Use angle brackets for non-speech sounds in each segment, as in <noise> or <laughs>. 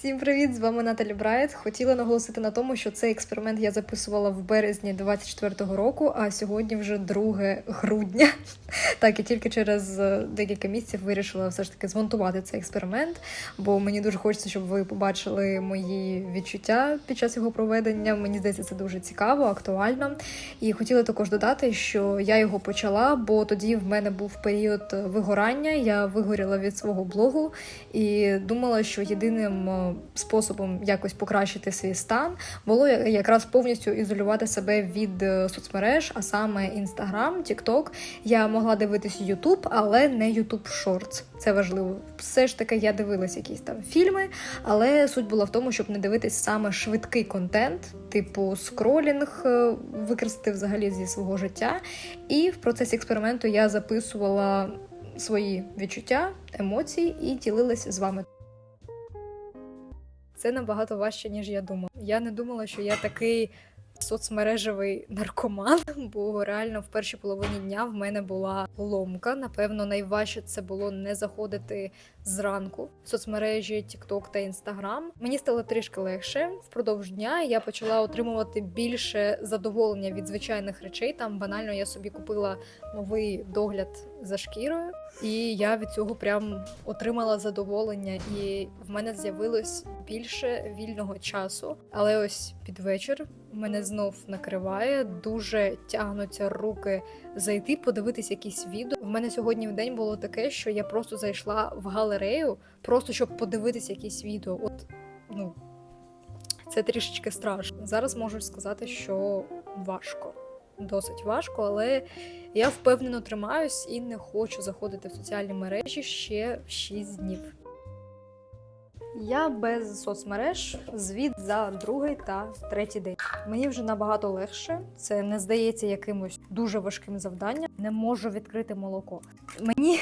Всім привіт! З вами Наталі Брайт. Хотіла наголосити на тому, що цей експеримент я записувала в березні 24-го року, а сьогодні вже 2 грудня. <laughs> Так, і тільки через е, декілька місяців вирішила все ж таки змонтувати цей експеримент, бо мені дуже хочеться, щоб ви побачили мої відчуття під час його проведення. Мені здається, це дуже цікаво, актуально. І хотіла також додати, що я його почала, бо тоді в мене був період вигорання. Я вигоріла від свого блогу і думала, що єдиним е, способом якось покращити свій стан було якраз повністю ізолювати себе від е, соцмереж, а саме Instagram, TikTok. Я могла дивитись YouTube, але не YouTube Shorts. Це важливо. Все ж таки, я дивилась якісь там фільми, але суть була в тому, щоб не дивитись саме швидкий контент, типу скролінг, е, використати взагалі зі свого життя. І в процесі експерименту я записувала свої відчуття, емоції і ділилася з вами. Це набагато важче, ніж я думала. Я не думала, що я такий соцмережевий наркоман, <laughs> бо реально в першій половині дня в мене була ломка. Напевно, найважче це було не заходити зранку в соцмережі TikTok та Instagram. Мені стало трішки легше. Впродовж дня я почала отримувати більше задоволення від звичайних речей. Там банально я собі купила новий догляд за шкірою, і я від цього прям отримала задоволення, і в мене з'явилось більше вільного часу. Але ось під вечір мене знов накриває, дуже тягнуться руки зайти, подивитись якісь відео. В мене сьогодні в день було таке, що я просто зайшла в галерею, просто щоб подивитись якісь відео. От ну це трішечки страшно. Зараз можу сказати, що важко. Досить важко, але я впевнено тримаюсь і не хочу заходити в соціальні мережі ще 6 днів. Я без соцмереж звіт за другий та третій день. Мені вже набагато легше. Це не здається якимось дуже важким завданням. Не можу відкрити молоко. Мені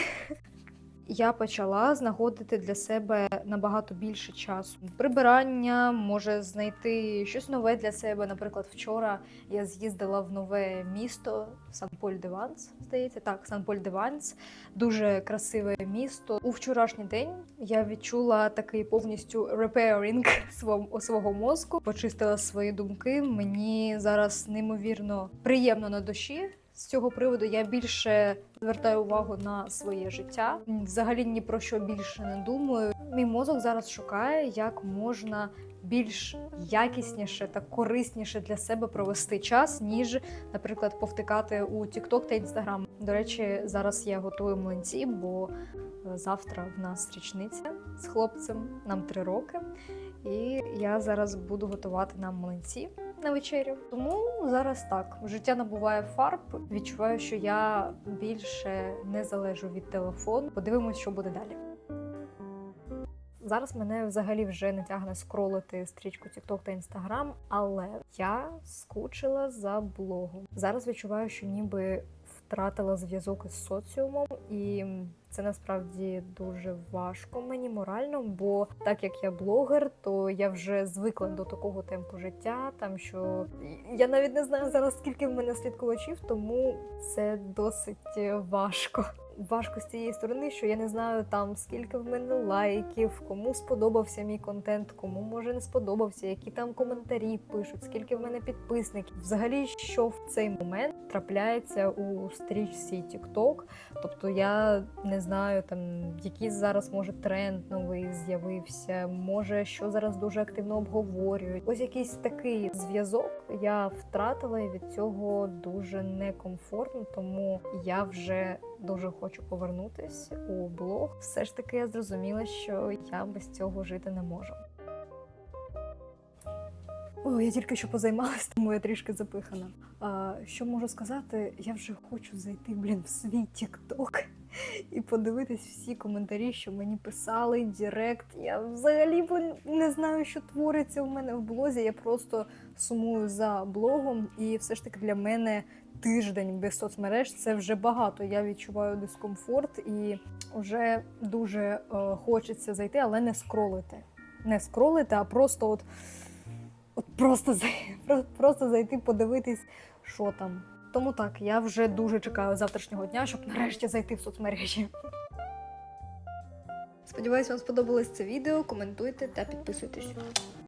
<laughs> я почала знаходити для себе набагато більше часу. Прибирання може знайти щось нове для себе. Наприклад, вчора я з'їздила в нове місто Сан-Поль-де-Ванс, здається, так, Сан-Поль-де-Ванс. Дуже красиве місто. У вчорашній день я відчула такий повністю <laughs> свого, свого мозку, почистила свої думки. Мені зараз неймовірно приємно на душі. З цього приводу я більше звертаю увагу на своє життя. Взагалі ні про що більше не думаю. Мій мозок зараз шукає, як можна більш якісніше та корисніше для себе провести час, ніж, наприклад, повтикати у TikTok та Instagram. До речі, зараз я готую млинці, бо е, завтра в нас річниця з хлопцем, нам три роки. І я зараз буду готувати нам млинці на вечерю. Тому зараз так життя набуває фарб. Відчуваю, що я більше не залежу від телефону. Подивимось, що буде далі. Зараз мене взагалі вже не тягне скролити стрічку TikTok та Instagram, але я скучила за блогом. Зараз відчуваю, що ніби втратила зв'язок із соціумом, і це насправді дуже важко мені морально, бо так як я блогер, то я вже звикла до такого темпу життя. Там що я навіть не знаю зараз, скільки в мене слідкувачів, тому це досить важко. Важко з цієї сторони, що я не знаю там скільки в мене лайків, кому сподобався мій контент, кому може не сподобався, які там коментарі пишуть, скільки в мене підписників. Взагалі, що в цей момент трапляється у стрічці TikTok. Тобто я не знаю там, який зараз може тренд новий з'явився, може що зараз дуже активно обговорюють. Ось якийсь такий зв'язок я втратила, і від цього дуже некомфортно, тому я вже дуже хочу повернутись у блог. Все ж таки я зрозуміла, що я без цього жити не можу. О, я тільки що позаймалась, тому я трішки запихана. А, що можу сказати? Я вже хочу зайти, блін, в свій TikTok <laughs> і подивитись всі коментарі, що мені писали, Директ. Я взагалі блін, не знаю, що твориться у мене в блозі. Я просто сумую за блогом, і все ж таки для мене тиждень без соцмереж це вже багато. Я відчуваю дискомфорт і вже дуже е, хочеться зайти, але не скролити. Не скролити, а просто от просто, <laughs> просто зайти, подивитись, що там. Тому так, я вже дуже чекаю завтрашнього дня, щоб нарешті зайти в соцмережі. Сподіваюсь, вам сподобалось це відео. Коментуйте та підписуйтесь.